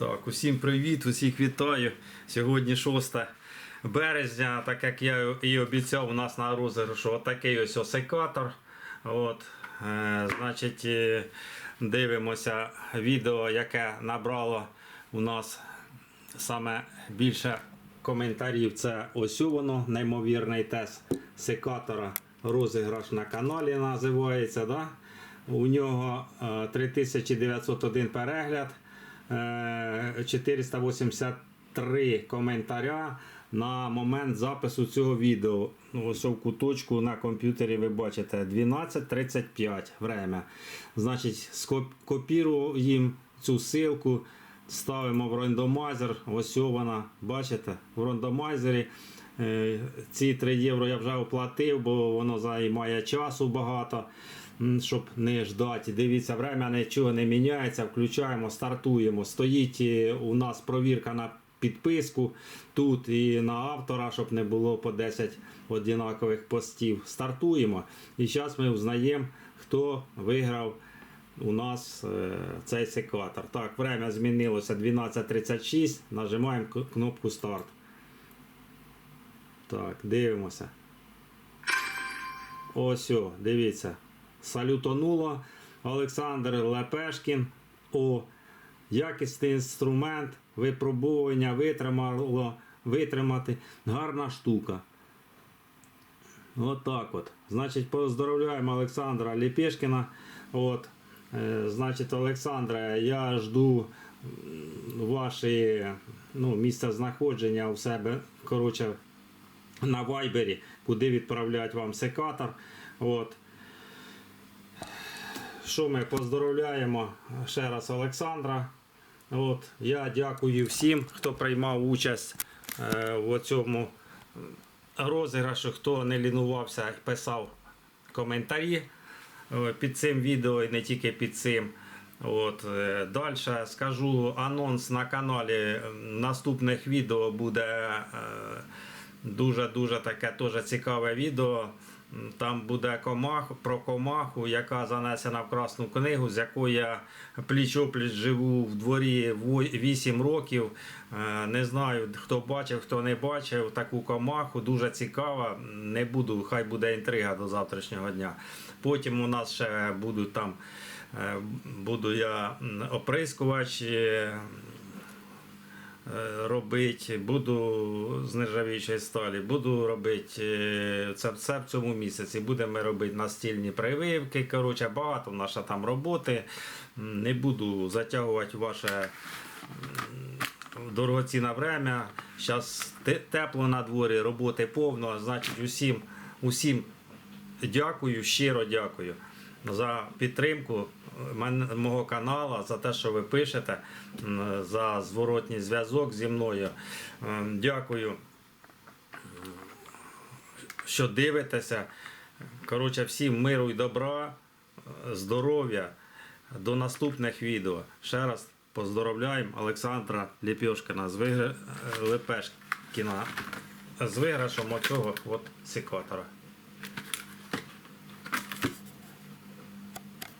Так, усім привіт, усіх вітаю. Сьогодні 6 березня, так як я і обіцяв, у нас на розіграшу отакий ось осекатор. От, е, значить, е, дивимося відео, яке набрало у нас саме більше коментарів. Це ось воно, неймовірний тест секатора. Розіграш на каналі називається. Да? У нього е, 3901 перегляд. Е, 483 коментаря на момент запису цього відео. Ну, Ось в куточку на комп'ютері ви бачите 12.35 время. Значить, скопіруємо цю ссылку, ставимо в рандомайзер. Ось вона, бачите, в рандомайзері. Е, Ці 3 євро я вже оплатив, бо воно займає часу багато, щоб не ждати. Дивіться, время нічого не міняється. Включаємо, стартуємо. Стоїть е, у нас провірка на підписку тут і на автора, щоб не було по 10 однакових постів. Стартуємо. І зараз ми узнаємо, хто виграв у нас е, цей секатор. Так, время змінилося 12.36. Нажимаємо кнопку старт. Так, дивимося. Ось, дивіться. Салютонуло. Олександр Лепешкін. О, якісний інструмент, випробування витримало, витримати. Гарна штука. От так от. Значить, поздравляємо Олександра Лепешкіна. От. Е, значить, Олександре, я жду м, ваші ну, місце знаходження у себе. Коротше, на вайбері, куди відправляють вам секатор. От. Що ми поздоровляємо ще раз Олександра. От. Я дякую всім, хто приймав участь е, в цьому розіграшу, хто не лінувався писав коментарі е, під цим відео і не тільки під цим. От, е, далі скажу анонс на каналі наступних відео буде дуже-дуже таке теж цікаве відео. Там буде комах, про комаху, яка занесена в Красну книгу, з якою я пліч-опліч живу в дворі 8 років. Е, Не знаю, хто бачив, хто не бачив таку комаху. Дуже цікава. Не буду, хай буде інтрига до завтрашнього дня. Потім у нас ще будуть там. е, Буду я оприскувач е, робити, буду з нержавіючої сталі, буду робити е, це все в цьому місяці. Будемо робити настільні прививки. Коротше, багато ще там роботи. Не буду затягувати ваше дорогоцінне время. Зараз тепло на дворі, роботи повно. Значить, усім, усім дякую, щиро дякую за підтримку мого каналу, за те, що ви пишете, за зворотній зв'язок зі мною. Ем, Дякую, що дивитеся. Коротше, всім миру і добра, е, здоров'я. До наступних відео. Ще раз поздоровляємо Олександра Ліпьошкина з вигра... е, Лепешкіна з виграшом оцього от секатора.